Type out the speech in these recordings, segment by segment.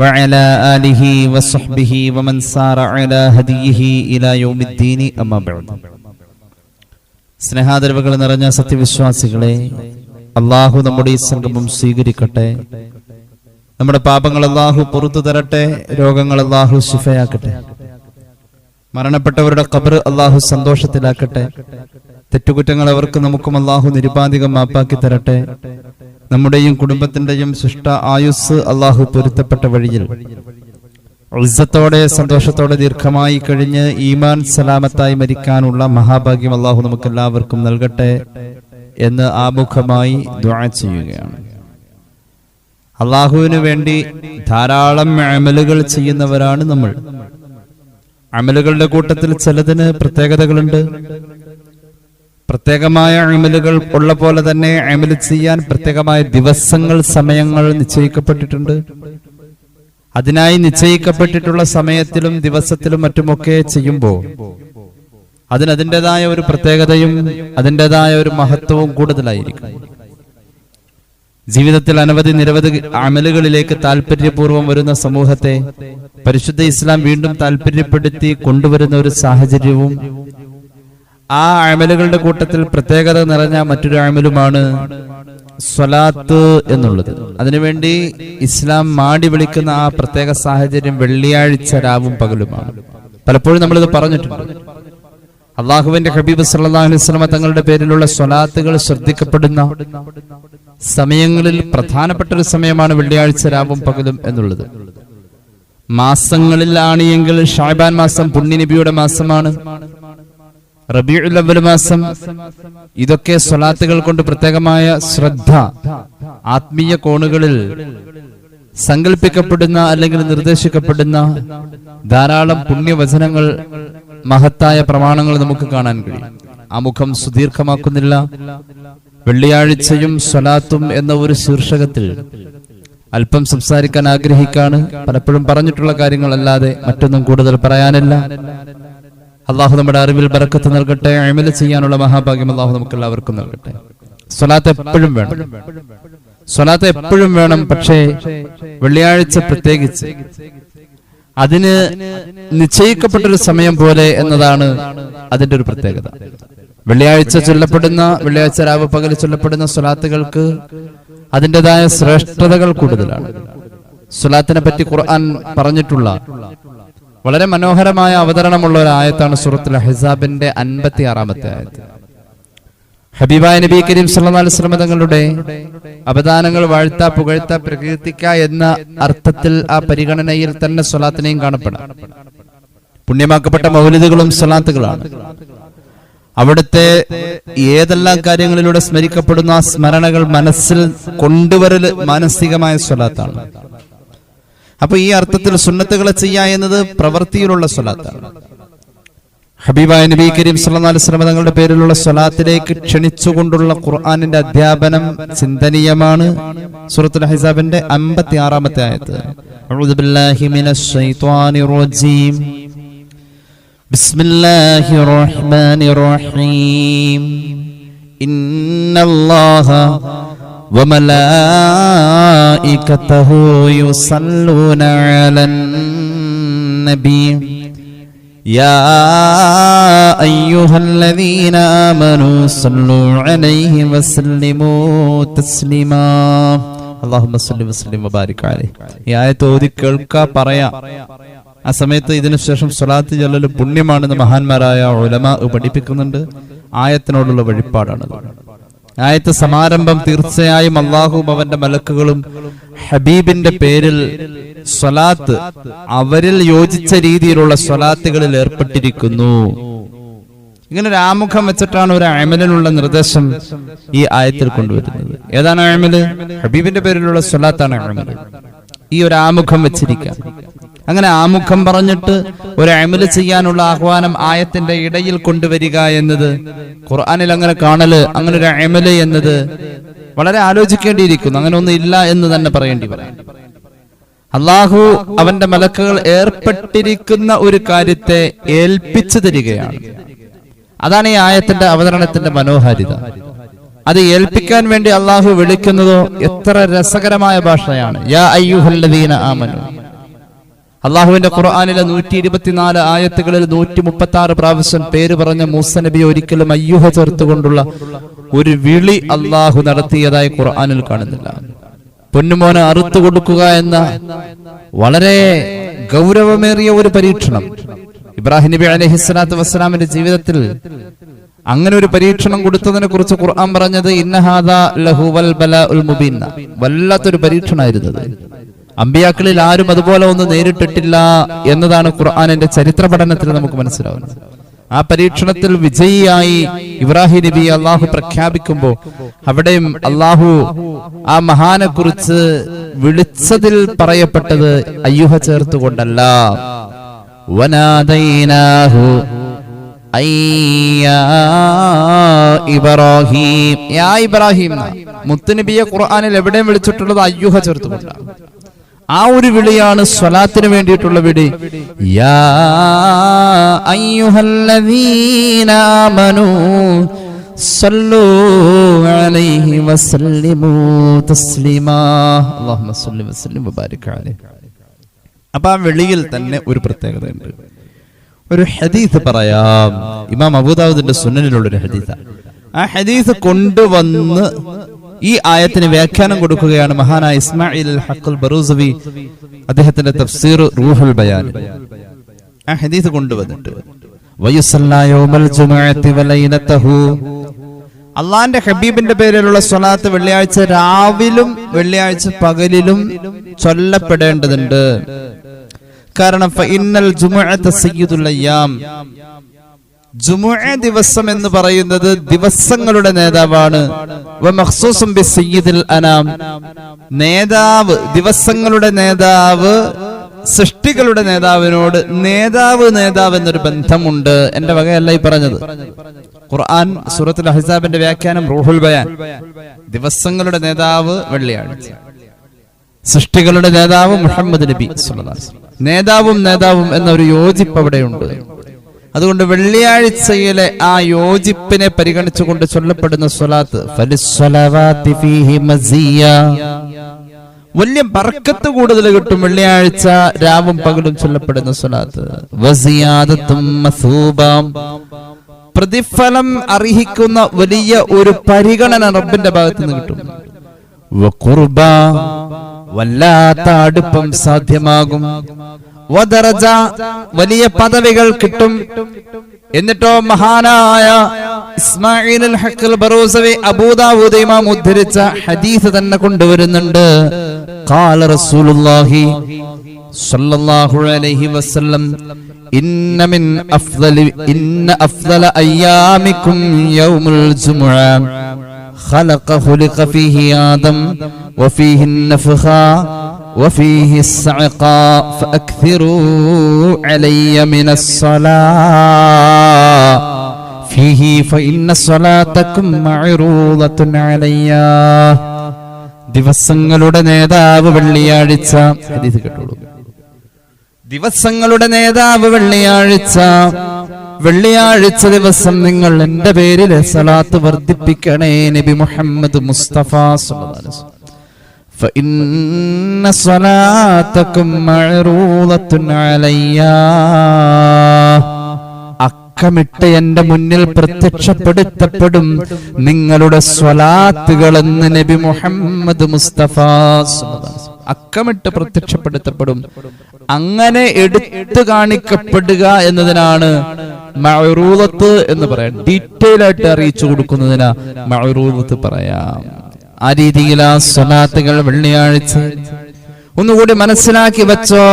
وعلى آله وصحبه ومن سار على هديه إلى يوم الدين أما بعد സ്നേഹാദരവുകൾ നിറഞ്ഞ സത്യവിശ്വാസികളെ അള്ളാഹു നമ്മുടെ ഈ സംഗമം സ്വീകരിക്കട്ടെ നമ്മുടെ പാപങ്ങൾ അള്ളാഹു പുറത്തു തരട്ടെ രോഗങ്ങൾ അള്ളാഹു ശിഫയാക്കട്ടെ മരണപ്പെട്ടവരുടെ കബർ അള്ളാഹു സന്തോഷത്തിലാക്കട്ടെ തെറ്റുകുറ്റങ്ങൾ അവർക്ക് നമുക്കും അള്ളാഹു നിരുപാധികം മാപ്പാക്കി തരട്ടെ നമ്മുടെയും കുടുംബത്തിന്റെയും ശിഷ്ട ആയുസ് അള്ളാഹു പൊരുത്തപ്പെട്ട വഴിയിൽ. ഉത്സത്തോടെ സന്തോഷത്തോടെ ദീർഘമായി കഴിഞ്ഞ് ഈമാൻ സലാമത്തായി മരിക്കാനുള്ള മഹാഭാഗ്യം അള്ളാഹു നമുക്ക് എല്ലാവർക്കും നൽകട്ടെ എന്ന് ആമുഖമായി ചെയ്യുകയാണ്. അള്ളാഹുവിന് വേണ്ടി ധാരാളം അമലുകൾ ചെയ്യുന്നവരാണ് നമ്മൾ. അമലുകളുടെ കൂട്ടത്തിൽ ചിലതിന് പ്രത്യേകതകളുണ്ട് പ്രത്യേകമായ അമലുകൾ ഉള്ള പോലെ തന്നെ അമൽ ചെയ്യാൻ പ്രത്യേകമായ ദിവസങ്ങൾ സമയങ്ങൾ നിശ്ചയിക്കപ്പെട്ടിട്ടുണ്ട്. അതിനായി നിശ്ചയിക്കപ്പെട്ടിട്ടുള്ള സമയത്തിലും ദിവസത്തിലും മറ്റുമൊക്കെ ചെയ്യുമ്പോൾ അതിന് അതിന്റെതായ ഒരു പ്രത്യേകതയും അതിന്റെതായ ഒരു മഹത്വവും കൂടുതലായിരിക്കും. ജീവിതത്തിൽ അനവധി നിരവധി അമലുകളിലേക്ക് താല്പര്യപൂർവം വരുന്ന സമൂഹത്തെ പരിശുദ്ധ ഇസ്ലാം വീണ്ടും താല്പര്യപ്പെടുത്തി കൊണ്ടുവരുന്ന ഒരു സാഹചര്യവും ആ അമലുകളുടെ കൂട്ടത്തിൽ പ്രത്യേകത നിറഞ്ഞ മറ്റൊരു അമലുമാണ് സ്വലാത്ത് എന്നുള്ളത്. അതിനുവേണ്ടി ഇസ്ലാം മാടി വിളിക്കുന്ന ആ പ്രത്യേക സാഹചര്യം വെള്ളിയാഴ്ച രാവും പകലുമാണ്. പലപ്പോഴും നമ്മളിത് പറഞ്ഞിട്ടുണ്ട്. അള്ളാഹുവിന്റെ ഹബീബ് സല്ലല്ലാഹു അലൈഹി വസല്ലമ തങ്ങളുടെ പേരിലുള്ള സ്വലാത്തുകൾ ശ്രദ്ധിക്കപ്പെടുന്ന സമയങ്ങളിൽ പ്രധാനപ്പെട്ട ഒരു സമയമാണ് വെള്ളിയാഴ്ച രാവും പകലും എന്നുള്ളത്. മാസങ്ങളിലാണ് എങ്കിൽ ഷാബാൻ മാസം പുണ്യനബിയുടെ മാസമാണ്. റബിയുൽ അവൽ മാസം. ഇതൊക്കെ സ്വലാത്തുകൾ കൊണ്ട് പ്രത്യേകമായ ശ്രദ്ധ. ആത്മീയ കോണുകളിൽ സങ്കല്പിക്കപ്പെടുന്ന അല്ലെങ്കിൽ നിർദ്ദേശിക്കപ്പെടുന്ന ധാരാളം പുണ്യവചനങ്ങൾ മഹത്തായ പ്രമാണങ്ങൾ നമുക്ക് കാണാൻ കഴിയും. ആ മുഖം സുദീർഘമാക്കുന്നില്ല. വെള്ളിയാഴ്ചയും സ്വലാത്തും എന്ന ഒരു ശീർഷകത്തിൽ അല്പം സംസാരിക്കാൻ ആഗ്രഹിക്കാണ്. പലപ്പോഴും പറഞ്ഞിട്ടുള്ള കാര്യങ്ങളല്ലാതെ മറ്റൊന്നും കൂടുതൽ പറയാനില്ല. അള്ളാഹു നമ്മുടെ അറിവിൽ ബറക്കത്ത് നൽകട്ടെ അമൽ ചെയ്യാനുള്ള മഹാഭാഗ്യം അള്ളാഹു നമുക്ക് എല്ലാവർക്കും നൽകട്ടെ. സ്വലാത്ത് എപ്പോഴും വേണം. സ്വലാത്ത് എപ്പോഴും വേണം പക്ഷേ വെള്ളിയാഴ്ച പ്രത്യേകിച്ച്. അതിന് നിശ്ചയിക്കപ്പെട്ടൊരു സമയം പോലെ എന്നതാണ് അതിന്റെ ഒരു പ്രത്യേകത. വെള്ളിയാഴ്ച ചൊല്ലപ്പെടുന്ന വെള്ളിയാഴ്ച രാവ് പകൽ ചൊല്ലപ്പെടുന്ന സ്വലാത്തുകൾക്ക് അതിന്റെതായ ശ്രേഷ്ഠതകൾ കൂടുതലാണ്. സ്വലാത്തിനെ പറ്റി ഖുർആൻ പറഞ്ഞിട്ടുള്ള വളരെ മനോഹരമായ അവതരണമുള്ള ഒരു ആയത്താണ് സൂറത്തുൽ ഹിസാബിന്റെ അൻപത്തി ആറാമത്തെ ആയത്ത് ഹബീബായ നബി കരീം സല്ലല്ലാഹു അലൈഹി തങ്ങളുടെ അവദാനങ്ങൾ വാഴ്ത്ത പുകഴ്ത്ത പ്രകീർത്തിക്ക എന്ന അർത്ഥത്തിൽ ആ പരിഗണനയിൽ തന്നെ സ്വലാത്തിനെയും കാണപ്പെടാം. പുണ്യമാക്കപ്പെട്ട മൗലിദുകളും സ്വലാത്തുകളാണ്. അവിടുത്തെ ഏതെല്ലാം കാര്യങ്ങളിലൂടെ സ്മരിക്കപ്പെടുന്ന ആ സ്മരണകൾ മനസ്സിൽ കൊണ്ടുവരൽ മാനസികമായ സ്വലാത്താണ്. അപ്പൊ ഈ അർത്ഥത്തിൽ സുന്നത്തുകളെ ചെയ്യുക എന്നത് പ്രവൃത്തിയിലുള്ള സ്വലാത്താണ്. ഹബീബായ നബി കരീം സല്ലല്ലാഹു അലൈഹി വസല്ലം തങ്ങളുടെ പേരിലുള്ള സ്വലാത്തിലേക്ക് ക്ഷണിച്ചുകൊണ്ടുള്ള ഖുർആനിന്റെ അധ്യാപനം ചിന്തനീയമാണ്. സൂറത്തുൽ ഹൈസാബിന്റെ അമ്പത്തി ആറാമത്തെ ആയത്ത്. അഊദു ബില്ലാഹി മിനശ് ശൈത്വാനിർ റജീം. ബിസ്മില്ലാഹിർ റഹ്മാനിർ റഹീം. ഇന്നല്ലാഹ وملائكته يصلون على النبي يا أيها الذين آمنوا صلوا عليه وسلموا تسليما اللهم صل وسلم وبارك عليه ഈ ആയത്ത് ഓതി കേൾക്കാ പറയാ ആ സമയത്ത് ഇതിനു ശേഷം സ്വലാത്ത് ചൊല്ലൽ പുണ്യമാണെന്ന് മഹാന്മാരായ ഉലമ പഠിപ്പിക്കുന്നുണ്ട് ആയത്തിനോടുള്ള വഴിപ്പാടാണത് ആയത്ത് സമാരംഭം തീർച്ചയായും അള്ളാഹും അവന്റെ മലക്കുകളും ഹബീബിന്റെ പേരിൽ സ്വലാത്ത് അവരിൽ യോജിച്ച രീതിയിലുള്ള സ്വലാത്തുകളിൽ ഏർപ്പെട്ടിരിക്കുന്നു. ഇങ്ങനെ ഒരു ആമുഖം വെച്ചിട്ടാണ് ഒരു അമലിനുള്ള നിർദ്ദേശം ഈ ആയത്തിൽ കൊണ്ടുവരുന്നത്. ഏതാണ് അമൽ? ഹബീബിന്റെ പേരിലുള്ള സ്വലാത്താണ് അമൽ. ഈ ഒരു ആമുഖം വെച്ചിരിക്കുക. അങ്ങനെ ആമുഖം പറഞ്ഞിട്ട് ഒരു അമൽ ചെയ്യാനുള്ള ആഹ്വാനം ആയത്തിന്റെ ഇടയിൽ കൊണ്ടുവരിക എന്നത് ഖുർആനിൽ അങ്ങനെ കാണൽ അങ്ങനെ ഒരു അമൽ എന്നത് വളരെ ആലോചിക്കേണ്ടിയിരിക്കുന്നു. അങ്ങനെ ഒന്നും ഇല്ല എന്ന് തന്നെ പറയേണ്ടി വരാം. അള്ളാഹു അവന്റെ മലക്കുകൾ ഏർപ്പെട്ടിരിക്കുന്ന ഒരു കാര്യത്തെ ഏൽപ്പിച്ചു തരികയാണ്. അതാണ് ഈ ആയത്തിന്റെ അവതരണത്തിന്റെ മനോഹാരിത. അത് ഏൽപ്പിക്കാൻ വേണ്ടി അള്ളാഹു വിളിക്കുന്നതോ എത്ര രസകരമായ ഭാഷയാണ്. യാ അയ്യുഹല്ലദീന ആമനു. അള്ളാഹുവിന്റെ ഖുർആാനിലെ നൂറ്റി ഇരുപത്തിനാല് ആയത്തുകളിൽ നൂറ്റി മുപ്പത്തി ആറ് പ്രാവശ്യം പേര് പറഞ്ഞ മൂസ നബി ഒരിക്കലും അയ്യൂഹ ചേർത്തുകൊണ്ടുള്ള ഒരു വിളി അള്ളാഹു നടത്തിയതായി ഖുർആാനിൽ കാണുന്നില്ല. പൊന്നുമോനെ അറുത്തു കൊടുക്കുക എന്ന വളരെ ഗൗരവമേറിയ ഒരു പരീക്ഷണം. ഇബ്രാഹിം നബി അലൈഹി സ്വലാത്തു വസ്സലാമിന്റെ ജീവിതത്തിൽ അങ്ങനെ ഒരു പരീക്ഷണം കൊടുത്തതിനെ കുറിച്ച് ഖുർആൻ പറഞ്ഞത് ഇന്നഹാദ ലഹുവൽ ബലാഉൽ മുബീൻ ന്ന. വല്ലാത്തൊരു പരീക്ഷണമായിരുന്നത് അമ്പിയാക്കളിൽ ആരും അതുപോലെ ഒന്നും നേരിട്ടിട്ടില്ല എന്നതാണ് ഖുർആാനിന്റെ ചരിത്ര പഠനത്തിൽ നമുക്ക് മനസ്സിലാവുന്നത്. ആ പരീക്ഷണത്തിൽ വിജയിയായി ഇബ്രാഹിം നബി അള്ളാഹു പ്രഖ്യാപിക്കുമ്പോൾ അവിടെയും അള്ളാഹു ആ മഹാനെ കുറിച്ച് വിളിച്ചതിൽ പറയപ്പെട്ടത് അയ്യുഹ ചേർത്തുകൊണ്ടല്ല. ഇബ്രാഹിം. ഇബ്രാഹിം. മുത്തുനബിയെ ഖുർആാനിൽ എവിടെയും വിളിച്ചിട്ടുള്ളത് അയ്യുഹ ചേർത്തുകൊണ്ടാണ്. ആ ഒരു വിളിയാണ് സ്വലാത്തിന് വേണ്ടിയിട്ടുള്ള വിളി. യാ അയ്യുഹല്ലദീന ആമനൂ സല്ലൂ അലൈഹി വസല്ലിമൂ തസ്ലീമാ. അല്ലാഹുമ്മ സല്ലി വസല്ലിം വബാരിക് അലൈഹി അപ്പൊ ആ വെളിയിൽ തന്നെ ഒരു പ്രത്യേകതയുണ്ട്. ഒരു ഹദീസ് പറയാം. ഇമാം അബൂദാവുദിന്റെ സുന്നനിലുള്ള ഒരു ഹദീസ്. ആ ഹദീസ് കൊണ്ടുവന്ന് ഈ ആയത്തിന് വ്യാഖ്യാനം കൊടുക്കുകയാണ് മഹാനായ ഇസ്മായിൽ ഹക്കുൽ ബറൂസവി. അദ്ദേഹത്തിന്റെ തഫ്സീർ റൂഹുൽ ബയാൻ. ആ ഹദീസ് കൊണ്ടുവന്നിട്ട് അള്ളാന്റെ ഹബീബിന്റെ പേരിലുള്ള സ്വലാത്ത് വെള്ളിയാഴ്ച രാവിലും വെള്ളിയാഴ്ച പകലിലും ചൊല്ലപ്പെടേണ്ടതുണ്ട്. കാരണം ജുമുഅ ദിവസം എന്ന് പറയുന്നത് ദിവസങ്ങളുടെ നേതാവാണ്. അനാം. നേതാവ് ദിവസങ്ങളുടെ നേതാവ് സൃഷ്ടികളുടെ നേതാവിനോട് നേതാവ് നേതാവ് എന്നൊരു ബന്ധമുണ്ട്. എന്റെ വകയല്ല ഈ പറഞ്ഞത്. ഖുർആൻ സൂറത്തുൽ അഹിസാബിന്റെ വ്യാഖ്യാനം റൂഹുൽ ബയാൻ. ദിവസങ്ങളുടെ നേതാവ് വെള്ളിയാഴ്ച. സൃഷ്ടികളുടെ നേതാവ് മുഹമ്മദ് നബി നേതാവും നേതാവും എന്നൊരു യോജിപ്പ് അവിടെയുണ്ട്. അതുകൊണ്ട് വെള്ളിയാഴ്ചയിലെ ആ യോജിപ്പിനെ പരിഗണിച്ചുകൊണ്ട് ചൊല്ലപ്പെടുന്ന സ്വലാത്ത്. വലിയ ബർക്കത്ത് കൂടുതൽ കിട്ടും വെള്ളിയാഴ്ച രാവും പകലും ചൊല്ലപ്പെടുന്ന സ്വലാത്ത്. പ്രതിഫലം അർഹിക്കുന്ന വലിയ ഒരു പരിഗണന റബ്ബിന്റെ ഭാഗത്ത് നിന്ന് കിട്ടും. വല്ലാത്ത അടുപ്പം സാധ്യമാകും. വദറജ വലിയ പദവികൾ കിട്ടും എന്നിട്ടോ മഹാനായ ഇസ്മായിൽ അൽ ഹക്കൽ ബറൂസവി അബൂദാവൂദ് ഇമാം ഉദ്ധരിച്ച ഹദീസ് തന്നെ കൊണ്ടുവരുന്നുണ്ട് ഖാല റസൂലുള്ളാഹി സ്വല്ലല്ലാഹു അലൈഹി വസല്ലം ഇന്ന മിൻ അഫ്ദലി ഇന്ന അഫ്ദല അയ്യാമിക്കും യൗമുൽ ജുമുഅ خلق خلق فيه آدم وفيه النفخاء وفيه الصعقاء فأكثروا علي من الصلاة فيه فإن صلاتكم معروضة علي ദിവസങ്ങളുടെ നേതാവ് വെള്ളിയാഴ്ച ഹദീസ് കേട്ടോളൂ ദിവസങ്ങളുടെ നേതാവ് വെള്ളിയാഴ്ച വെള്ളിയാഴ്ച ദിവസം നിങ്ങൾ എന്റെ പേരിൽ സലാത്ത് വർദ്ധിപ്പിക്കണേ നബി മുഹമ്മദ് മുസ്തഫ സ്വല്ലല്ലാഹു അലൈഹി വസല്ലം. فإن صلاتكم معروضة علي അക്കമിട്ട് എന്റെ മുന്നിൽ പ്രത്യക്ഷപ്പെടുത്തപ്പെടും നിങ്ങളുടെ സ്വലാത്തുകൾ എന്ന് നബി മുഹമ്മദ് മുസ്തഫ സ്വല്ലല്ലാഹു അലൈഹി വസല്ലം. അക്കമിട്ട് പ്രത്യക്ഷപ്പെടുത്തപ്പെടും അങ്ങനെ എടുത്തു കാണിക്കപ്പെടുക എന്നതിനാണ് മഅറൂദത്ത് എന്ന് പറയാം ഡീറ്റെയിൽ ആയിട്ട് അറിയിച്ചു കൊടുക്കുന്നതിന് മഅറൂദത്ത് പറയാം ആ രീതിയിൽ ആ സ്വലാത്തുകൾ വെള്ളിയാഴ്ച ഒന്നുകൂടി മനസ്സിലാക്കി വെച്ചോ.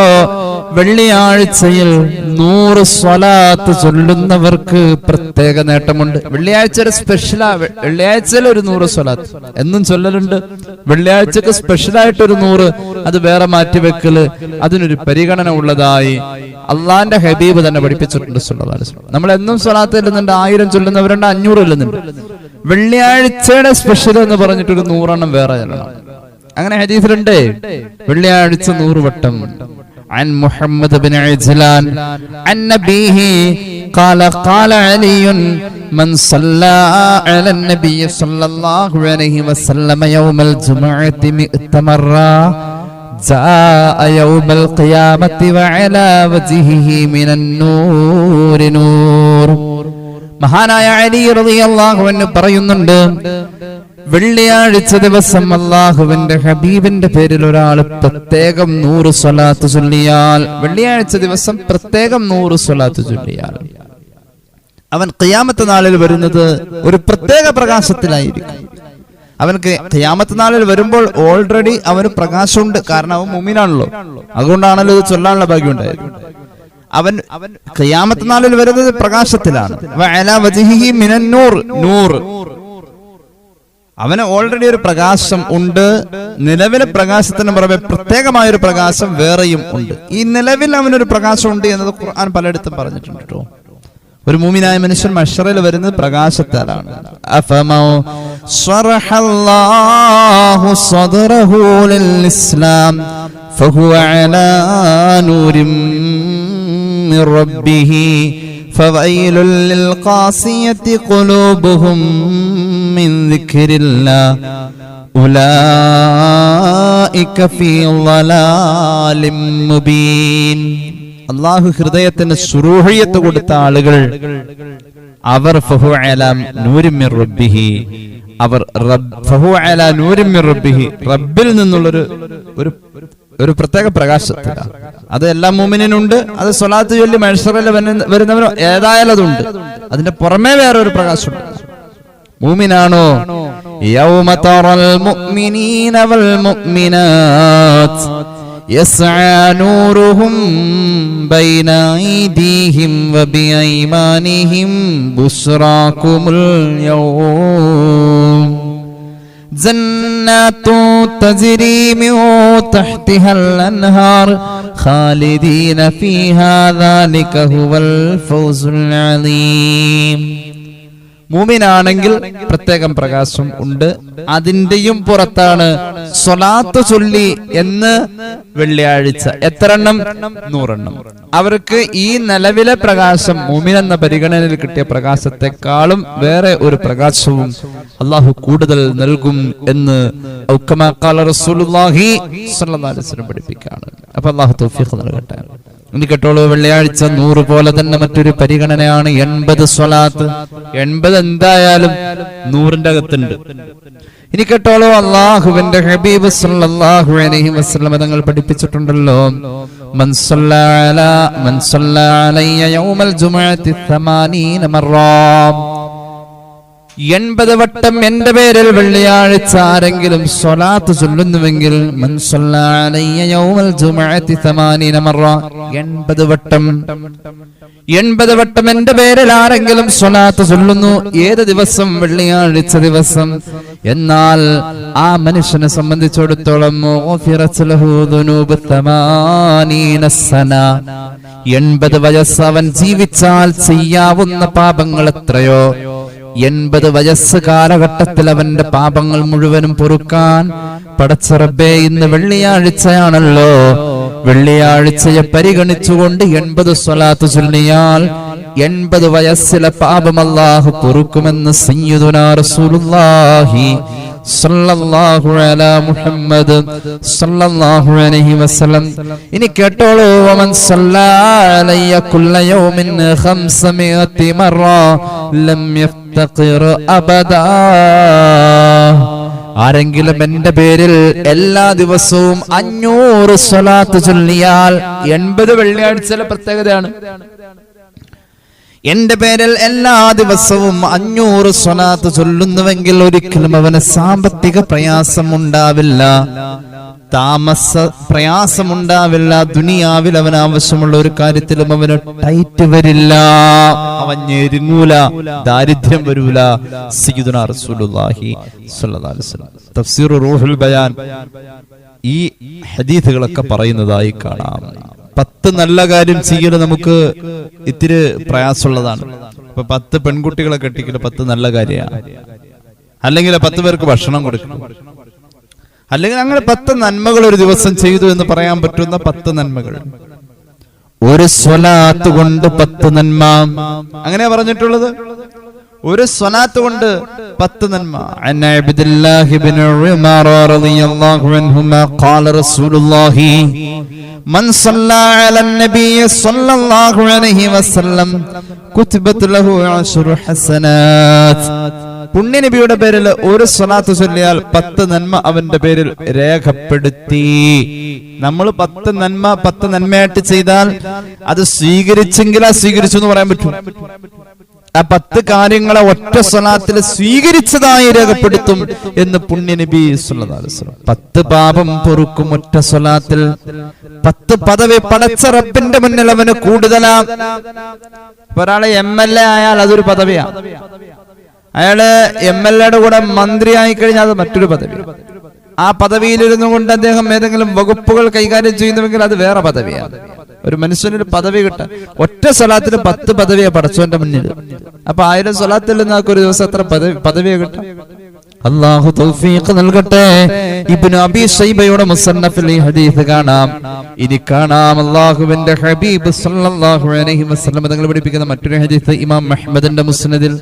വെള്ളിയാഴ്ചയിൽ നൂറ് സ്വലാത്ത് ചൊല്ലുന്നവർക്ക് പ്രത്യേക നേട്ടമുണ്ട്. വെള്ളിയാഴ്ച ഒരു സ്പെഷ്യലാ വെള്ളിയാഴ്ചയിൽ ഒരു നൂറ് സ്വലാത്ത്. എന്നും ചൊല്ലലുണ്ട്. വെള്ളിയാഴ്ചക്ക് സ്പെഷ്യലായിട്ട് ഒരു നൂറ് അത് വേറെ മാറ്റിവെക്കൽ അതിനൊരു പരിഗണന ഉള്ളതായി അള്ളാന്റെ ഹബീബ് തന്നെ പഠിപ്പിച്ചിട്ടുണ്ട് നമ്മൾ എന്നും സ്വലാത്ത് ചെല്ലുന്നുണ്ട്. ആയിരം ചൊല്ലുന്നവരുണ്ട് അഞ്ഞൂറ് ചെല്ലുന്നുണ്ട്. വെള്ളിയാഴ്ചയുടെ സ്പെഷ്യൽ എന്ന് പറഞ്ഞിട്ടൊരു നൂറെണ്ണം വേറെ ചെല്ലണം. അങ്ങനെ ഹദീസിലുണ്ട് വെള്ളിയാഴ്ച നൂറ് വട്ടം عن محمد بن عجلان عن نبيه قال قال علي من صلى على النبي صلى الله عليه وسلم يوم الجمعة مئة مرة جاء يوم القيامة وعلى وجهه من النور نور മഹാനായ അലി റളിയല്ലാഹു അൻഹു പറയുന്നുണ്ട് വെള്ളിയാഴ്ച ദിവസം അള്ളാഹുവിന്റെ ഹബീബിന്റെ പേരിൽ ഒരാൾ പ്രത്യേകം നൂറ് സ്വലാത്ത് ചൊല്ലിയാൽ വെള്ളിയാഴ്ച ദിവസം പ്രത്യേകം നൂറ് സ്വലാത്ത് ചൊല്ലിയാൽ അവൻ ഖിയാമത്ത് നാളിൽ വരുന്നത് ഒരു പ്രത്യേക പ്രകാശത്തിലായിരിക്കും. അവനക്ക് ഖിയാമത്ത് നാളിൽ വരുമ്പോൾ ഓൾറെഡി അവന് പ്രകാശമുണ്ട് കാരണം അവൻ മുമ്മിനാണല്ലോ അതുകൊണ്ടാണല്ലോ ഇത് ചൊല്ലാനുള്ള ഭാഗ്യം ഉണ്ടായത് അവൻ അവൻ ഖിയാമത്ത് നാളിൽ വരുന്നത് പ്രകാശത്തിലാണ്. നൂർ. അവന് ഓൾറെഡി ഒരു പ്രകാശം ഉണ്ട്. നിലവിലെ പ്രകാശത്തിന് പുറമെ പ്രത്യേകമായ ഒരു പ്രകാശം വേറെയും ഉണ്ട്. ഈ നിലവിൽ അവനൊരു പ്രകാശം ഉണ്ട് എന്നത് ഖുർആൻ പലയിടത്തും പറഞ്ഞിട്ടുണ്ട് കേട്ടോ. ഒരു മൂമിനായ മനുഷ്യൻ മഷറയിൽ വരുന്നത് പ്രകാശത്താലാണ്. അഫമോ സ്വറഹല്ലാഹു സദറഹു ഇസ്ലാം ഫഹുവ അലാ നൂരിം റബ്ബിഹി فويل للقاسية قلوبهم من ذكر الله أولئك في ضلال مبين അള്ളാഹു ഹൃദയത്തിന് സുറൂഹിയത്ത് കൊടുത്ത ആളുകൾ അവർ ഫഹു അലാം നൂരും മിർ റബ്ബിഹി അവർ റബ്ബ് ഫഹു അലാ നൂരും മിർ റബ്ബിഹി റബ്ബിൽ നിന്നുള്ളൊരു ഒരു ഒരു പ്രത്യേക പ്രകാശത്തിലാണ് അത് എല്ലാ മൂമിനുണ്ട് അത് സ്വലാത്ത് ചൊല്ലി മത്സറിൽ വരുന്നവരോ ഏതായാലും അതുണ്ട് അതിന്റെ പുറമേ വേറെ ഒരു പ്രകാശമുണ്ട് മൂമിനാണോ യൗമ തറൽ മുഅ്മിനീന വൽ മുഅ്മിനാത്ത് يسعى نورهم بين أيديهم وبأيمانهم بشراكم اليوم جنات تجري من تحتها الأنهار خالدين فيها ذلك هو الفوز العظيم. മൂമിനാണെങ്കിൽ പ്രത്യേകം പ്രകാശം ഉണ്ട്. അതിന്റെയും പുറത്താണ് സ്വലാത്ത് ചൊല്ലി എന്ന് വെള്ളിയാഴ്ച. എത്ര എണ്ണം നൂറെണ്ണം. അവർക്ക് ഈ നിലവിലെ പ്രകാശം മൂമിൻ എന്ന പരിഗണനയിൽ കിട്ടിയ പ്രകാശത്തെക്കാളും വേറെ ഒരു പ്രകാശവും അള്ളാഹു കൂടുതൽ നൽകും എന്ന് പഠിപ്പിക്കുകയാണ്. അപ്പൊ അള്ളാഹു തൗഫീഖ് നൽകട്ടെ. ഇനി കേട്ടോളൂ വെള്ളിയാഴ്ച നൂറ് പോലെ തന്നെ മറ്റൊരു പരിഗണനയാണ് എൺപത് സ്വലാത്ത്. എൺപത് എന്തായാലും നൂറിന്റെ അകത്തുണ്ട്. ഇനി കേട്ടോളൂ അള്ളാഹുവിന്റെ ഹബീബ് സല്ലല്ലാഹു അലൈഹി വസല്ലം തങ്ങൾ പഠിപ്പിച്ചിട്ടുണ്ടല്ലോ. മൻ സല്ലല്ലാ മൻ സല്ലല്ലാ അലൈയ യൗമൽ ജുമുഅത്തി 80 മർറാം എൺപത് വട്ടം എന്റെ പേരിൽ വെള്ളിയാഴ്ച ആരെങ്കിലും സ്വലാത്ത് ചൊല്ലുന്നുവെങ്കിൽ മൻ സല്ലല്ലാ അലയ്യ യൗമൽ ജുമുഅത്തി 80 മർറ എൺപത് വട്ടം. എൺപത് വട്ടം എന്റെ പേരിൽ ആരെങ്കിലും സ്വലാത്ത് ചൊല്ലുന്നു ഏത് ദിവസം? വെള്ളിയാഴ്ച ദിവസം. എന്നാൽ ആ മനുഷ്യനെ സംബന്ധിച്ചിടത്തോളം ഗുഫിറത്ത് ലഹു ദുനൂബ് 80 സന എൺപത് വയസ്സ് അവൻ ജീവിച്ചാൽ ചെയ്യാവുന്ന പാപങ്ങൾ എത്രയോ. എൺപത് വയസ്സ് കാലഘട്ടത്തിൽ അവന്റെ പാപങ്ങൾ മുഴുവനും പൊറുക്കാൻ പടച്ചറബേ ഇന്ന് വെള്ളിയാഴ്ചയാണല്ലോ. വെള്ളിയാഴ്ചയെ പരിഗണിച്ചുകൊണ്ട് എൺപത് സ്വലാത്ത് ചൊല്ലിയാൽ എൺപത് വയസ്സിലെ പാപം അല്ലാഹു പൊറുക്കുമെന്ന് സയ്യിദുനാ റസൂലുള്ളാഹി അലൈഹി വസല്ലം. ഇനി കേട്ടോളൂ വമൻ യൗമിൻ 500 മറ ലം അബദാ. ആരെങ്കിലും എന്റെ പേരിൽ എല്ലാ ദിവസവും അഞ്ഞൂറ് സ്വലാത്ത് ചൊല്ലിയാൽ എൺപത് വെള്ളിയാഴ്ചയിലെ പ്രത്യേകതയാണ്. എന്റെ പേരിൽ എല്ലാ ദിവസവും അഞ്ഞൂറ് സ്വലാത്ത് ചൊല്ലുന്നുവെങ്കിൽ ഒരിക്കലും അവന് സാമ്പത്തിക പ്രയാസം ഉണ്ടാവില്ല. താമസ പ്രയാസമുണ്ടാവില്ല. ദുനിയാവിൽ അവൻ ആവശ്യമുള്ള ഒരു കാര്യത്തിലും അവന് ടൈറ്റ് വരില്ല. അവൻ ഞെരുങ്ങൂല. ദാരിദ്ര്യം വരൂല. തഫ്സീർ റൂഹുൽ ബയാൻ. ഈ ഹദീഥുകളൊക്കെ പറയുന്നതായി കാണാം. പത്ത് നല്ല കാര്യം ചെയ്യൽ നമുക്ക് ഇത്തിരി പ്രയാസമുള്ളതാണ്. ഇപ്പൊ പത്ത് പെൺകുട്ടികളെ കെട്ടിക്കൽ പത്ത് നല്ല കാര്യമാണ്. അല്ലെങ്കിൽ പത്ത് പേർക്ക് ഭക്ഷണം കൊടുക്കണം അല്ലെങ്കിൽ അങ്ങനെ പത്ത് നന്മകൾ ഒരു ദിവസം ചെയ്തു എന്ന് പറയാൻ പറ്റുന്ന പത്ത് നന്മകൾ ഒരു സ്വലാത്ത് കൊണ്ട് പത്ത് നന്മ അങ്ങനെയാ പറഞ്ഞിട്ടുള്ളത് ഒരു സ്വലാത്ത് കൊണ്ട് പത്ത് നന്മ عن عبد الله بن عمر رضي الله عنهما قال رسول الله من صلى على النبي صلى الله عليه وسلم كتبت له عشر حسنات പുണ്യനബിയുടെ പേരിൽ ഒരു സ്വലാത്ത് ചൊല്ലിയാൽ പത്ത് നന്മ അവന്റെ പേരിൽ രേഖപ്പെടുത്തി നമ്മൾ പത്ത് നന്മ പത്ത് നന്മയായിട്ട് ചെയ്താൽ അത് സ്വീകരിച്ചെങ്കിലാ സ്വീകരിച്ചു എന്ന് പറയാൻ പറ്റും ആ പത്ത് കാര്യങ്ങളെ ഒറ്റ സ്വലാത്തിൽ സ്വീകരിച്ചതായി രേഖപ്പെടുത്തും എന്ന് അലൈഹി വസല്ലം. പത്ത് പാപം പൊറുക്കും ഒറ്റ സ്വലാത്തിൽ. പത്ത് പദവി പടച്ച റബ്ബിന്റെ മുന്നിൽ അവന് കൂടുതലാ. ഒരാളെ എം എൽ എ ആയാൽ അതൊരു പദവിയാ. അയാൾ എം എൽ എയുടെ കൂടെ മന്ത്രി ആയി കഴിഞ്ഞാൽ അത് മറ്റൊരു പദവി ആ പദവിയിലിരുന്നു കൊണ്ട് അദ്ദേഹം ഏതെങ്കിലും വകുപ്പുകൾ കൈകാര്യം ചെയ്യുന്നുവെങ്കിൽ അത് വേറെ പദവിയാണ് ഒരു മനുഷ്യനൊരു പദവി കിട്ടാൻ ഒറ്റ സ്വലാത്തിന് പത്ത് പദവിയാ പടച്ചോന്റെ മുന്നിൽ അപ്പൊ ആയിരം സ്വലാത്തിൽ നിന്നൊക്കെ ഒരു ദിവസം എത്ര പദവി പദവിയെ കിട്ടാം അള്ളാഹു തൗഫീഖ് നൽകട്ടെ ഇബ്നു അബി ശൈബയുടെ മുസന്നഫിൽ ഈ ഹദീസ് കാണാം ഇനി കാണാം അള്ളാഹുവിന്റെ ഹബീബ് സല്ലല്ലാഹു അലൈഹി വസല്ലം തങ്ങൾ പഠിപ്പിക്കുന്ന മറ്റൊരു ഹദീസ് ഇമാം അഹ്മദിന്റെ മുസ്നദിൽ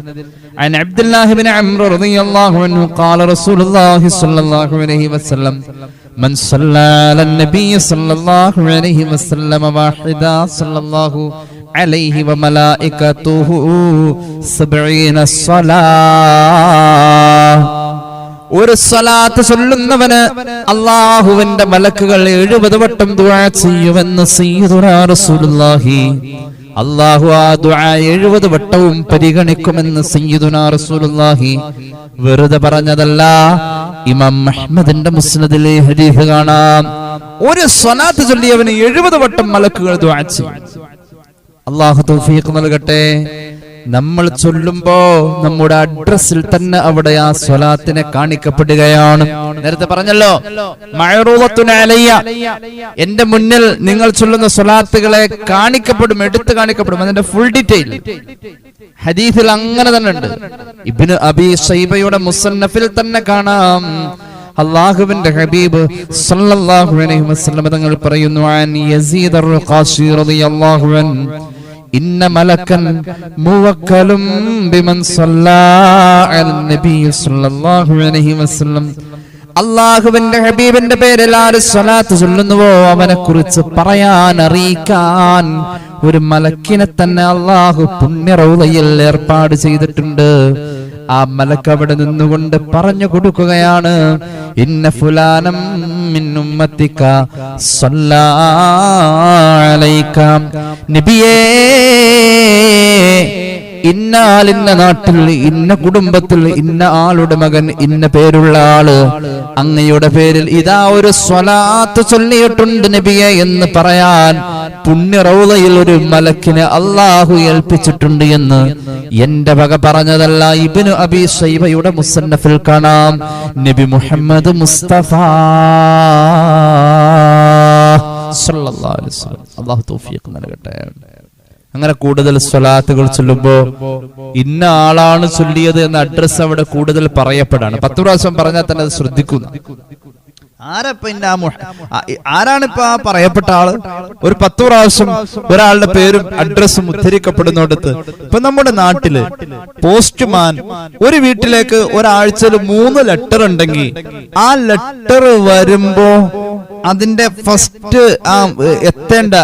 عن عبد الله بن عمرو رضي الله عنه قال رسول الله صلى الله عليه وسلم من صلى على النبي صلى الله عليه وسلم واحدا صلى الله عليه وملائكته سبعين صلاة ഒരു സ്വലാത്ത് ചൊല്ലുന്നവന് അള്ളാഹുവിന്റെ മലക്കുകൾ എഴുപത് വട്ടം ദുആ ചെയ്യുമെന്ന് സയ്യിദുനാ റസൂലുള്ളാഹി അള്ളാഹു ആ ദുആ എഴുപത് വട്ടവും പരിഗണിക്കുമെന്ന് സയ്യിദുനാ റസൂലുള്ളാഹി വെറുതെ പറഞ്ഞതല്ല. ഇമാം അഹ്മദിന്റെ മുസ്നദിലെ ഹരീഫ് കാണാം. ഒരു സ്വലാത്ത് ചൊല്ലിയവന് എഴുപത് വട്ടം മലക്കുകൾ അള്ളാഹു തൗഫീഖ് നൽകട്ടെ. നമ്മൾ ചൊല്ലുമ്പോ നമ്മുടെ അഡ്രസ്സിൽ തന്നെ അവിടെ ആ സ്വലാത്തിനെ കാണിക്കപ്പെടുകയാണ്. നേരത്തെ പറഞ്ഞല്ലോ മഴറൂവത്തുന അലയ്യ. എന്റെ മുന്നിൽ നിങ്ങൾ ചൊല്ലുന്ന സ്വലാത്തുകളെ കാണിക്കപ്പെടും എടുത്തു കാണിക്കപ്പെടും. അതിന്റെ ഫുൾ ഡീറ്റെയിൽ ഹദീസിൽ അങ്ങനെ തന്നെ ഉണ്ട്. ഇബിന് അബി സൈബയുടെ മുസന്നഫിൽ തന്നെ കാണാം. അള്ളാഹുവിന്റെ ഹബീബ് സല്ലല്ലാഹു അലൈഹി വസല്ലം തങ്ങൾ പറയുന്നു അൻ യസീദ് അർ-ഖാശി റളിയല്ലാഹു അൻ ഇന്ന മലക്കൻ മുവക്കലും ബിമൻ സല്ലല്ലാഹു അലൈഹി വസല്ലം. അള്ളാഹുവിന്റെ ഹബീബിന്റെ പേരിൽ സ്വലാത്ത് ചൊല്ലുന്നുവോ അവനെ കുറിച്ച് പറയാൻ അറിയിക്കാൻ ഒരു മലക്കിനെ തന്നെ അള്ളാഹു പുണ്യറൗലയിൽ ഏർപ്പാട് ചെയ്തിട്ടുണ്ട്. ആ മലക്ക് അവിടെ നിന്നുകൊണ്ട് പറഞ്ഞു കൊടുക്കുകയാണ് ഇന്ന ഫുലാനം മിന്നുമ്മത്തിക്ക നബിയേ ഇന്ന നാട്ടിൽ ഇന്ന കുടുംബത്തിൽ ഇന്ന ആളുടെ മകൻ ഇന്ന പേരുള്ള ആൾ. അങ്ങയുടെ പേരിൽ ഇതാ ഒരു സ്വലാത്ത് ചൊല്ലിയിട്ടുണ്ട് നബിയെ എന്ന് പറയാൻ പുണ്യറൗതയിൽ ഒരു മലക്കിനെ അള്ളാഹു ഏൽപ്പിച്ചിട്ടുണ്ട് എന്ന്. എന്റെ വക പറഞ്ഞതല്ല ഇബിനു അബി സൈബയുടെ മുസന്നഫിൽ കാണാം. നബി മുഹമ്മദ് മുസ്തഫ അള്ളാഹു തോഫിയൊക്കെ നൽകട്ടെ. അങ്ങനെ കൂടുതൽ സ്വലാത്തുകൾ ചൊല്ലുമ്പോ ഇന്ന ആളാണ് ചൊല്ലിയത് എന്ന അഡ്രസ് അവിടെ കൂടുതൽ പറയപ്പെടാണ്. പത്ത് പ്രാവശ്യം പറഞ്ഞാൽ തന്നെ അത് ശ്രദ്ധിക്കുന്നു ആരാണിപ്പോ ആ പറയപ്പെട്ട ആൾ? ഒരു പത്ത് പ്രാവശ്യം ഒരാളുടെ പേരും അഡ്രസ്സും ഉദ്ധരിക്കപ്പെടുന്നിടത്ത് ഇപ്പൊ നമ്മുടെ നാട്ടിൽ പോസ്റ്റ്മാൻ ഒരു വീട്ടിലേക്ക് ഒരാഴ്ചയിൽ മൂന്ന് ലെറ്റർ ഉണ്ടെങ്കിൽ ആ ലെറ്റർ വരുമ്പോ അതിന്റെ ഫസ്റ്റ് ആ എത്തേണ്ട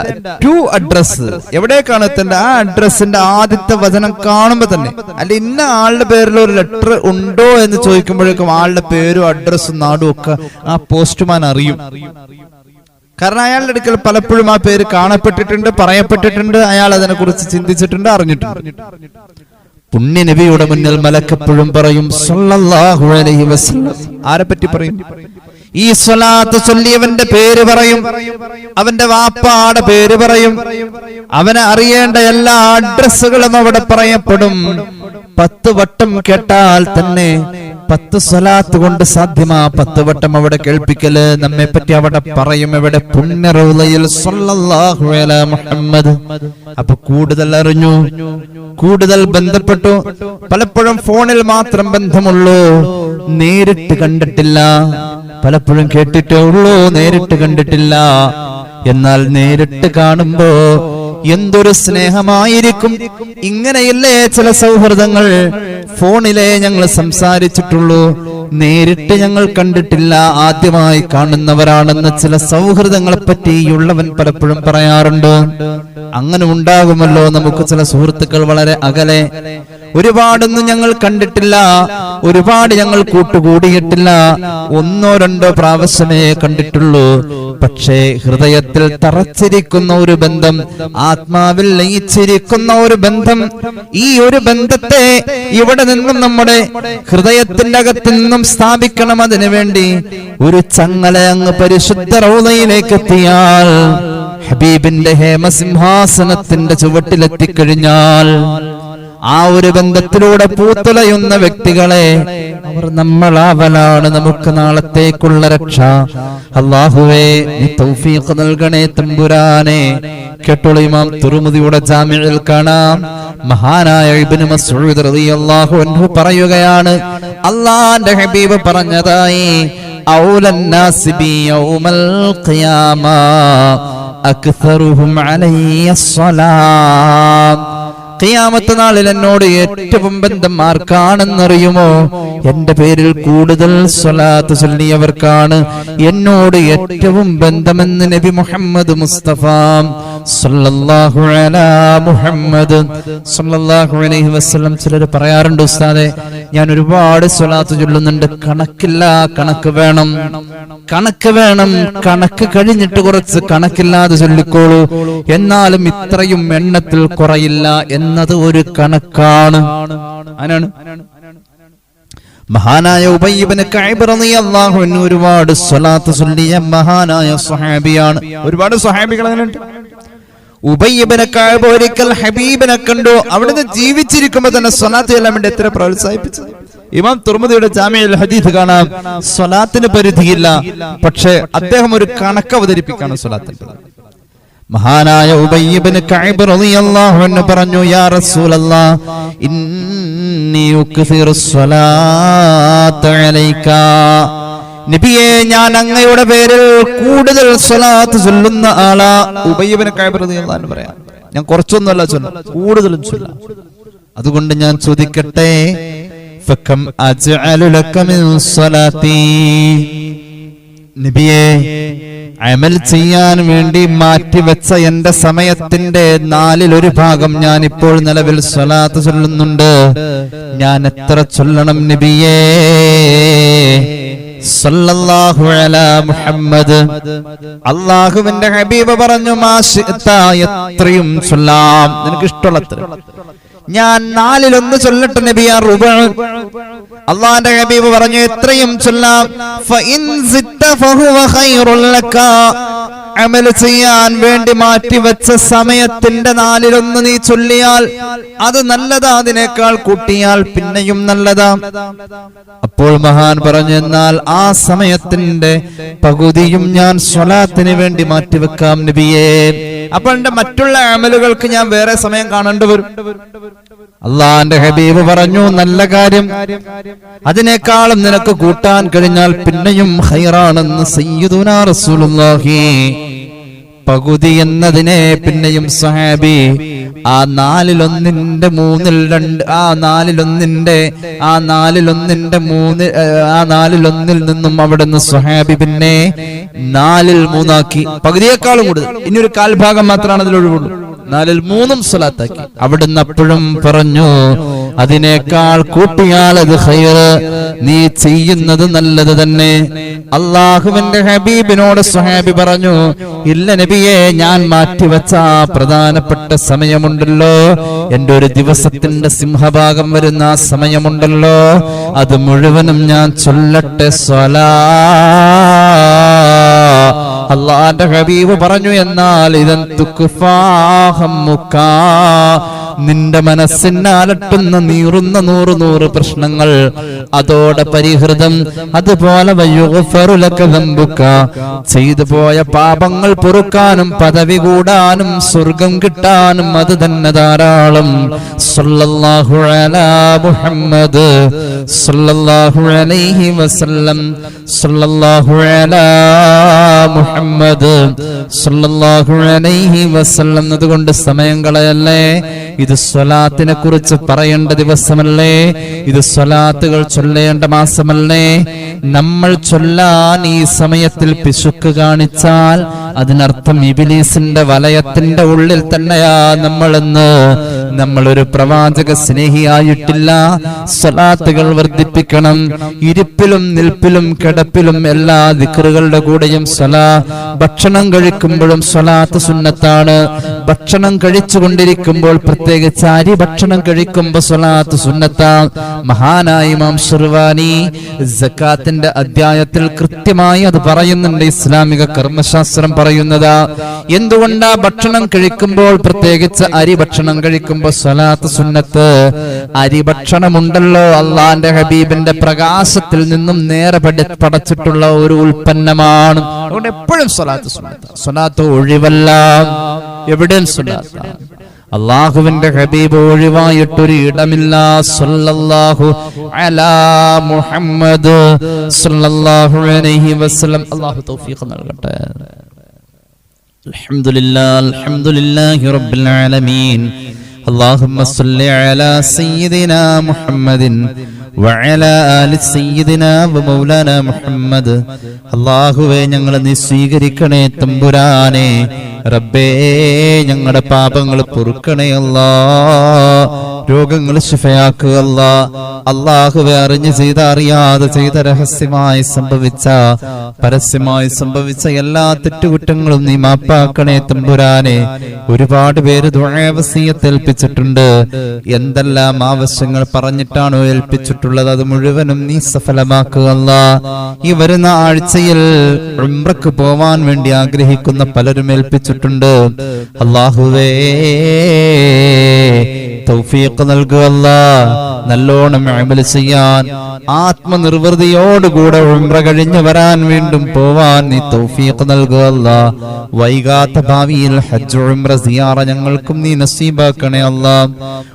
ടു അഡ്രസ് എവിടേക്കാണ് എത്തേണ്ട ആ അഡ്രസ്സിന്റെ ആദ്യത്തെ വചനം കാണുമ്പോ തന്നെ. അല്ല ഇന്ന ആളുടെ പേരിൽ ഒരു ലെറ്റർ ഉണ്ടോ എന്ന് ചോദിക്കുമ്പോഴേക്കും ആളുടെ പേരും അഡ്രസ്സും നാടും ഒക്കെ ആ പോസ്റ്റ്മാൻ അറിയും. കാരണം അയാളുടെ അടുക്കൽ പലപ്പോഴും ആ പേര് കാണപ്പെട്ടിട്ടുണ്ട് പറയപ്പെട്ടിട്ടുണ്ട്. അയാൾ അതിനെ കുറിച്ച് ചിന്തിച്ചിട്ടുണ്ട് അറിഞ്ഞിട്ടുണ്ട്. പുണ്യ നബിയുടെ മുന്നിൽ മലക്കെപ്പോഴും പറയും ആരെ പറ്റി പറയും? ഈ സ്വലാത്ത് ചൊല്ലിയവന്റെ പേര് പറയും. അവന്റെ വാപ്പാടെ പേര് പറയും. അവനെ അറിയേണ്ട എല്ലാ അഡ്രസ്സുകളും അവിടെ പറയപ്പെടും. പത്ത് വട്ടം കേട്ടാൽ തന്നെ പത്ത് സ്വലാത്ത് കൊണ്ട് സാധ്യമാ പത്ത് വട്ടം അവിടെ കേൾപ്പിക്കൽ. നമ്മെ പറ്റി അവിടെ പറയും. എവിടെ പുണ്യറൗലയിൽ മുഹമ്മദ്. അപ്പൊ കൂടുതൽ അറിഞ്ഞു. കൂടുതൽ ബന്ധപ്പെട്ടു. പലപ്പോഴും ഫോണിൽ മാത്രം ബന്ധമുള്ളൂ. നേരിട്ട് കണ്ടിട്ടില്ല. പലപ്പോഴും കേട്ടിട്ടേ ഉള്ളൂ നേരിട്ട് കണ്ടിട്ടില്ല. എന്നാൽ നേരിട്ട് കാണുമ്പോ എന്തൊരു സ്നേഹമായിരിക്കും. ഇങ്ങനെയല്ലേ ചില സൗഹൃദങ്ങൾ? ഫോണിലെ ഞങ്ങൾ സംസാരിച്ചിട്ടുള്ളൂ. നേരിട്ട് ഞങ്ങൾ കണ്ടിട്ടില്ല. ആദ്യമായി കാണുന്നവരാണെന്ന് ചില സൗഹൃദങ്ങളെ പറ്റിയുള്ളവൻ പലപ്പോഴും പറയാറുണ്ട്. അങ്ങനെ ഉണ്ടാകുമല്ലോ നമുക്ക് ചില സുഹൃത്തുക്കൾ വളരെ അകലെ. ഒരുപാടൊന്നും ഞങ്ങൾ കണ്ടിട്ടില്ല. ഒരുപാട് ഞങ്ങൾ കൂട്ടുകൂടിയിട്ടില്ല. ഒന്നോ രണ്ടോ പ്രാവശ്യമേ കണ്ടിട്ടുള്ളൂ. പക്ഷേ ഹൃദയത്തിൽ തറച്ചിരിക്കുന്ന ഒരു ബന്ധം ആത്മാവിൽ ലയിച്ചിരിക്കുന്ന ഒരു ബന്ധം ഈ ഒരു ബന്ധത്തെ ഇവിടെ നിന്നും നമ്മുടെ ഹൃദയത്തിന്റെ അകത്ത് നിന്നും സ്ഥാപിക്കണം അതിനു വേണ്ടി ഒരു ചങ്ങല അങ്ങ് പരിശുദ്ധ റൗലയിലേക്ക് എത്തിയാൽ ഹബീബിന്റെ ഹേമസിംഹാസനത്തിന്റെ ചുവട്ടിലെത്തിക്കഴിഞ്ഞാൽ ആ ഒരു ബന്ധത്തിലൂടെ പൂത്തുലയുന്ന വ്യക്തികളെ അവർ നമ്മളാവലാണ് നമുക്ക് നാളത്തേക്കുള്ള രക്ഷ. അള്ളാഹുവേ തൗഫീഖ് നൽകണേ തമ്പുരാനെ. കേട്ടോളിമാം ഇമാം തുറുമുദിയുടെ ജാമ്യയിൽ കാണാം. മഹാനായ ഇബ്നു മസ്ഊദ് റളിയല്ലാഹു അൻഹു പറയുകയാണ് അള്ളാന്റെ ഹബീബ് പറഞ്ഞതായി അക്സറുഹും അലയ്യ സ്വലാം ഖിയാമത്ത് നാളിൽ എന്നോട് ഏറ്റവും ബന്ധം ആർക്കാണെന്നറിയുമോ? എന്റെ പേരിൽ കൂടുതൽ സ്വലാത്ത് ചൊല്ലിയവർക്കാണ് എന്നോട് ഏറ്റവും ബന്ധമെന്ന് നബി മുഹമ്മദ് മുസ്തഫ മുഹമ്മദ് പറയാറുണ്ട് ഉസ്താദെ ഞാൻ ഒരുപാട് സ്വലാത്ത് ചൊല്ലുന്നുണ്ട്. കണക്കില്ല കണക്ക് വേണം. കണക്ക് വേണം. കണക്ക് കഴിഞ്ഞിട്ട് കുറച്ച് കണക്കില്ലാതെ ചൊല്ലിക്കോളൂ. എന്നാലും ഇത്രയും എണ്ണത്തിൽ കുറയില്ല എന്നത് ഒരു കണക്കാണ്. അതിനാണ് മഹാനായ അൻഹു ഒരുപാട് സ്വലാത്ത് ചൊല്ലിയ മഹാനായ സ്വഹാബിയാണ്. ഒരുപാട് സ്വഹാബികൾ അങ്ങനെയുണ്ട്. ഉബയ്യബിനെ കഅബ് ഒരിക്കൽ ഹബീബിനെ കണ്ടു. അവിടുന്ന് ജീവിച്ചിരിക്കുമ്പോ തന്നെ സ്വലാത്ത് ചെല്ലാൻ വേണ്ടി എത്ര പ്രോത്സാഹിപ്പിച്ചു. ഇമാം തുർമദിയുടെ ജാമ്യയിൽ ഹദീസ് കാണാം. സ്വലാത്തിന് പരിധിയില്ല. പക്ഷെ അദ്ദേഹം ഒരു കണക്ക് അവതരിപ്പിക്കാണ് സ്വലാത്തിന്റെ മഹാനായ ഉബയ്യബിന് കഅബ് റളിയല്ലാഹു അൻഹു പറഞ്ഞു യാ റസൂലല്ലാ ഇന്നി ഉക്സിറു സ്വലാത്ത അലൈക നബിയെ ഞാൻ അങ്ങയുടെ പേരിൽ കൂടുതൽ സ്വലാത്ത് ചൊല്ലുന്ന ആളാ ഉബയ്യബിന് കഅബ് റളിയല്ലാഹു അൻഹു പറയാം. ഞാൻ കുറച്ചൊന്നുമല്ല ചൊല്ല കൂടുതലും ചൊല്ല. അതുകൊണ്ട് ഞാൻ ചോദിക്കട്ടെ ഫകം അജ്അലു ലക മിൻ സ്വലാത്തി? നബിയെ അമൽ ചെയ്യാൻ വേണ്ടി മാറ്റിവെച്ച എന്റെ സമയത്തിന്റെ നാലിൽ ഒരു ഭാഗം ഞാൻ ഇപ്പോൾ നിലവിൽ സ്വലാത്ത് ചൊല്ലുന്നുണ്ട്. ഞാൻ എത്ര ചൊല്ലണം നബിയേ? അള്ളാഹുവിന്റെ ഹബീബ് പറഞ്ഞു മാ എത്രയും ചൊല്ലാം. നിനക്ക് ഇഷ്ടമുള്ള ഞാൻ നാലിലൊന്ന് ചൊല്ലട്ടെ നബിയാ റുബ. അള്ളാന്റെ ഹബീബ് പറഞ്ഞു എത്രയും ചൊല്ലാം. അമൽ ചെയ്യാൻ വേണ്ടി മാറ്റിവെച്ച സമയത്തിന്റെ നാലിലൊന്ന് നീ ചൊല്ലിയാൽ അത് നല്ലതാ അതിനേക്കാൾ കൂട്ടിയാൽ പിന്നെയും നല്ലതാ. അപ്പോൾ മഹാൻ പറഞ്ഞു എന്നാൽ ആ സമയത്തിന്റെ പകുതിയും ഞാൻ സ്വലാത്തിന് വേണ്ടി മാറ്റിവെക്കാം നബിയേ. അപ്പൊ എന്റെ മറ്റുള്ള അമലുകൾക്ക് ഞാൻ വേറെ സമയം കാണേണ്ടി വരും. അള്ളാന്റെ ഹബീബ് പറഞ്ഞു നല്ല കാര്യം. അതിനേക്കാളും നിനക്ക് കൂട്ടാൻ കഴിഞ്ഞാൽ പിന്നെയും ഹൈറാണെന്ന് സയ്യിദുനാ റസൂലുള്ളാഹി. പകുതി എന്നതിനെ പിന്നെയും സഹാബി ആ നാലിലൊന്നിന്റെ മൂന്നിൽ രണ്ട് ആ നാലിലൊന്നിന്റെ ആ നാലിലൊന്നിന്റെ മൂന്ന് ആ നാലിലൊന്നിൽ നിന്നും അവിടുന്ന് സ്വഹാബി പിന്നെ നാലിൽ മൂന്നാക്കി. പകുതിയേക്കാളും കൂടുതൽ. ഇനി ഒരു കാൽഭാഗം മാത്രമാണ് അതിൽ ഒഴിവുള്ളൂ. നാലിൽ മൂന്നും സ്വലാത്താക്കി. അവിടുന്ന് അപ്പോഴും പറഞ്ഞു അതിനേക്കാൾ കൂട്ടിയാൽ അത് ഹൈറ് നീ ചെയ്യുന്നത് നല്ലത് തന്നെ. അള്ളാഹുവിന്റെ ഹബീബിനോട് സുഹാബി പറഞ്ഞു ഇല്ല നബിയെ ഞാൻ മാറ്റിവെച്ച പ്രധാനപ്പെട്ട സമയമുണ്ടല്ലോ. എന്റെ ഒരു ദിവസത്തിന്റെ സിംഹഭാഗം വരുന്ന ആ സമയമുണ്ടല്ലോ. അത് മുഴുവനും ഞാൻ ചൊല്ലട്ടെ സ്വലാ. അള്ളാന്റെ ഹബീബ് പറഞ്ഞു എന്നാൽ ഇതൻ തുക്കുഫാഹമ്മുക്കാ നിന്റെ മനസ്സിനാലട്ടുന്ന നീറുന്ന നൂറ് നൂറ് പ്രശ്നങ്ങൾ. അതോടെ പരിഹൃതം. അതുപോലെ. ചെയ്തു പോയ പാപങ്ങൾ പൊറുക്കാനും പദവി കൂടാനും സ്വർഗം കിട്ടാനും അത് തന്നെ ധാരാളം. മുഹമ്മദ് മുഹമ്മദ് അതുകൊണ്ട് സമയം കളയല്ലേ? ഇത് സ്വലാത്തിനെ കുറിച്ച് പറയേണ്ട ദിവസമല്ലേ? ഇത് സ്വലാത്തുകൾ ചൊല്ലേണ്ട മാസമല്ലേ? നമ്മൾ ചൊല്ലാൻ ഈ സമയത്തിൽ പിശുക്ക് കാണിച്ചാൽ അതിനർത്ഥം ഇബിലീസിന്റെ വലയത്തിന്റെ ഉള്ളിൽ തന്നെയാ നമ്മളെന്ന്. നമ്മൾ ഒരു പ്രവാചക സ്നേഹിയായിട്ടില്ല. സ്വലാത്തുകൾ വർദ്ധിപ്പിക്കണം. ഇരിപ്പിലും നിൽപ്പിലും കിടപ്പിലും എല്ലാ ദിക്കറുകളുടെ കൂടെയും സ്വലാ ഭക്ഷണം കഴിക്കുമ്പോഴും സ്വലാത്ത് സുന്നത്താണ്. ഭക്ഷണം കഴിച്ചുകൊണ്ടിരിക്കുമ്പോൾ പ്രത്യേകിച്ച് അരി ഭക്ഷണം കഴിക്കുമ്പോൾ സ്വലാത്ത് സുന്നത്താ. മഹാനായ ഇമാം ഷുർവാനി സക്കാത്തിന്റെ അധ്യായത്തിൽ കൃത്യമായി അത് പറയുന്നുണ്ട് ഇസ്ലാമിക കർമ്മശാസ്ത്രം പറയുന്നത്. എന്തുകൊണ്ടാ ഭക്ഷണം കഴിക്കുമ്പോൾ പ്രത്യേകിച്ച് അരി ഭക്ഷണം കഴിക്കുമ്പോൾ സ്വലാത്ത് സുന്നത്ത്. അരി ഭക്ഷണമുണ്ടല്ലോ. അള്ളാന്റെ ഹബീബിന്റെ പ്രകാശത്തിൽ നിന്നും നേരെ പടച്ചിട്ടുള്ള ഒരു ഉൽപ്പന്നമാണ്. അതുകൊണ്ട് എപ്പോഴും സ്വലാത്ത് സുന്നത്ത്. സ്വലാത്ത് ഒഴിവല്ല. എവിടെയും സ്വലാത്ത് അള്ളാഹുവിന്റെ ഹബീബ് ഒഴിവായിട്ടൊരു ഇടമില്ല സല്ലല്ലാഹു അലാ മുഹമ്മദ് സല്ലല്ലാഹു അലൈഹി വസല്ലം അള്ളാഹു തൗഫീഖ് നൽകട്ടെ الحمد لله الحمد لله رب العالمين اللهم صل على سيدنا محمد വഅലാ ആലി സയ്യിദിന വമൗലാന മുഹമ്മദ്. അല്ലാഹുവേ ഞങ്ങളെ നീ സ്വീകരിക്കണേ തമ്പുരാനെ. റബ്ബേ ഞങ്ങളുടെ പാപങ്ങൾ പൊറുക്കണേ അല്ലാ. രോഗങ്ങൾ ശിഫയാക്കുക അല്ല. അള്ളാഹുവെ അറിഞ്ഞ് ചെയ്ത അറിയാതെ ചെയ്ത രഹസ്യമായി സംഭവിച്ച പരസ്യമായി സംഭവിച്ച എല്ലാ തെറ്റുകുറ്റങ്ങളും നീ മാപ്പാക്കണേ തമ്പുരാനെ. ഒരുപാട് പേര് ദുഴവസീയത്ത് ഏൽപ്പിച്ചിട്ടുണ്ട്. എന്തെല്ലാം ആവശ്യങ്ങൾ പറഞ്ഞിട്ടാണോ ഏൽപ്പിച്ചിട്ടുണ്ട് ഏൽപ്പിച്ചിട്ടുള്ളത് അത് മുഴുവനും നീ സഫലമാക്കുക ഈ വരുന്ന ആഴ്ചയിൽ ഉംറക്ക് പോവാൻ വേണ്ടി ആഗ്രഹിക്കുന്ന പലരും ഏൽപ്പിച്ചിട്ടുണ്ട്. അള്ളാഹുവേ തൗഫീഖ് നൽകുക നല്ലോണം അമൽ ചെയ്യാൻ. ആത്മനിർവൃതിയോടുകൂടെ ഉംറ കഴിഞ്ഞു വരാൻ വീണ്ടും പോവാൻ നീ തൗഫീഖ് നൽകുക വൈകാത്ത ഭാവിയിൽ ഹജ്ജ് ഉംറ സിയാറ ഞങ്ങൾക്കും നീ നസീബാക്കണേ അല്ല.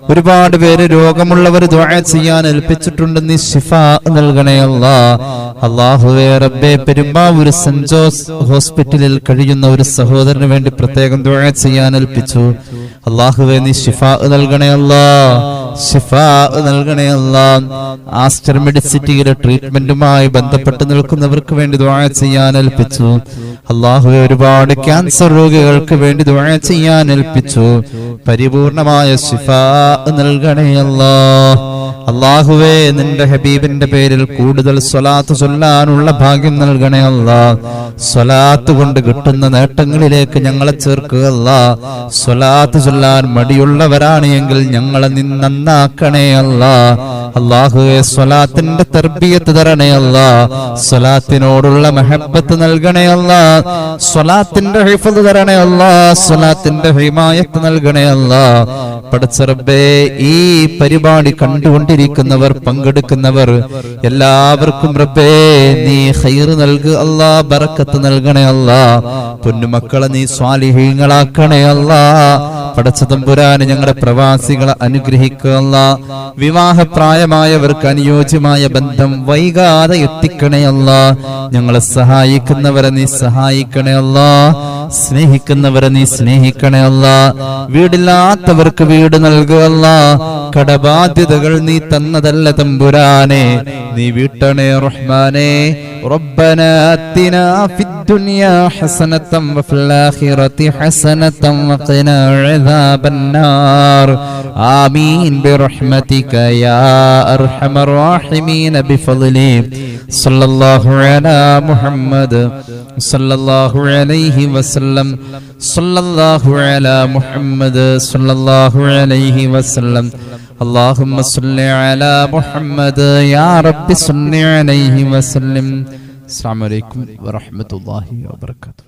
ഒരുപാട് പേര് രോഗമുള്ളവർ ദുആ ചെയ്യാൻ ഏൽപ്പിച്ചിട്ടുണ്ട് നീ ശിഫ നൽകണേ അല്ല. അള്ളാഹുവേ റബ്ബെ പെരുമ്പാവൂർ സെന്റ് ജോസ് ഹോസ്പിറ്റലിൽ കഴിയുന്ന ഒരു സഹോദരന് വേണ്ടി പ്രത്യേകം ദുആ ചെയ്യാൻ ഏൽപ്പിച്ചു. അള്ളാഹുവേ നീ ശിഫ നൽകണേ നൽകണേ ആസ്റ്റർ മെഡിസിറ്റിയിലെ ട്രീറ്റ്മെന്റുമായി ബന്ധപ്പെട്ട് നിൽക്കുന്നവർക്ക് വേണ്ടി ദുആ ചെയ്യാൻ ഏൽപ്പിച്ചു. അള്ളാഹു ഒരുപാട് ക്യാൻസർ രോഗികൾക്ക് വേണ്ടി ദുആ ചെയ്യാൻ ഏൽപ്പിച്ചു. പരിപൂർണമായ ശിഫാ നൽകണേ അള്ളാഹുവേ നിന്റെ ഹബീബിന്റെ പേരിൽ കൂടുതൽ സ്വലാത്ത് ചൊല്ലാനുള്ള ഭാഗ്യം നൽകണേ സ്വലാത്ത് കൊണ്ട് കിട്ടുന്ന നേട്ടങ്ങളിലേക്ക് ഞങ്ങളെ ചേർക്കുക അല്ല സ്വലാത്ത് ചൊല്ലാൻ മടിയുള്ളവരാണ് എങ്കിൽ ഞങ്ങളെ നീ നന്നാക്കണേ അല്ല. അള്ളാഹുവെ സ്വലാത്തിന്റെ തർബിയത്ത് തരണേ അല്ല. സ്വലാത്തിനോടുള്ള മെഹബത്ത് നൽകണേ അല്ല. സ്വലാത്തിന്റെ ഹിഫത് തരണേ അല്ല. സ്വലാത്തിന്റെ ഹിമായത്ത് നൽകണേ അല്ല. പടച്ചറബേ ഈ പരിപാടി കണ്ടുകൊണ്ടിരിക്കുന്നവർ പങ്കെടുക്കുന്നവർ എല്ലാവർക്കും റബ്ബേ നീ ഹൈർ നൽക അല്ലാ ബറക്കത്ത് നൽകണേ അല്ലാ. പൊന്നുമക്കളെ നീ സ്വാലിഹീങ്ങളാക്കണേ അല്ലാ. പടച്ച ഞങ്ങളുടെ ഞങ്ങളുടെ പ്രവാസികളെ അനുഗ്രഹിക്കുക അല്ലാ വിവാഹപ്രായമായവർക്ക് അനുയോജ്യമായ ബന്ധം വൈകാതെ എത്തിക്കണേ അല്ലാ ഞങ്ങളെ സഹായിക്കുന്നവരെ നീ സഹായിക്കണേ അല്ലാ സ്നേഹിക്കുന്നവരെ നീ സ്നേഹിക്കണേ അല്ല വീടില്ലാത്തവർക്ക് വീട് നൽകുകയല്ല കടബാധ്യതകൾ നീ തന്നതല്ല തമ്പുരാനെ നീ വീട്ടണേ റഹ്മാനെ ربنا آتنا في الدنيا حسنة وفي الآخرة حسنة وقنا عذاب النار آمين برحمتك يا أرحم الراحمين بفضله صلى الله على محمد صلى الله عليه وسلم صلى الله على محمد صلى الله عليه وسلم اللهم صل على محمد يا رب صل عليه وسلم السلام عليكم ورحمة الله وبركاته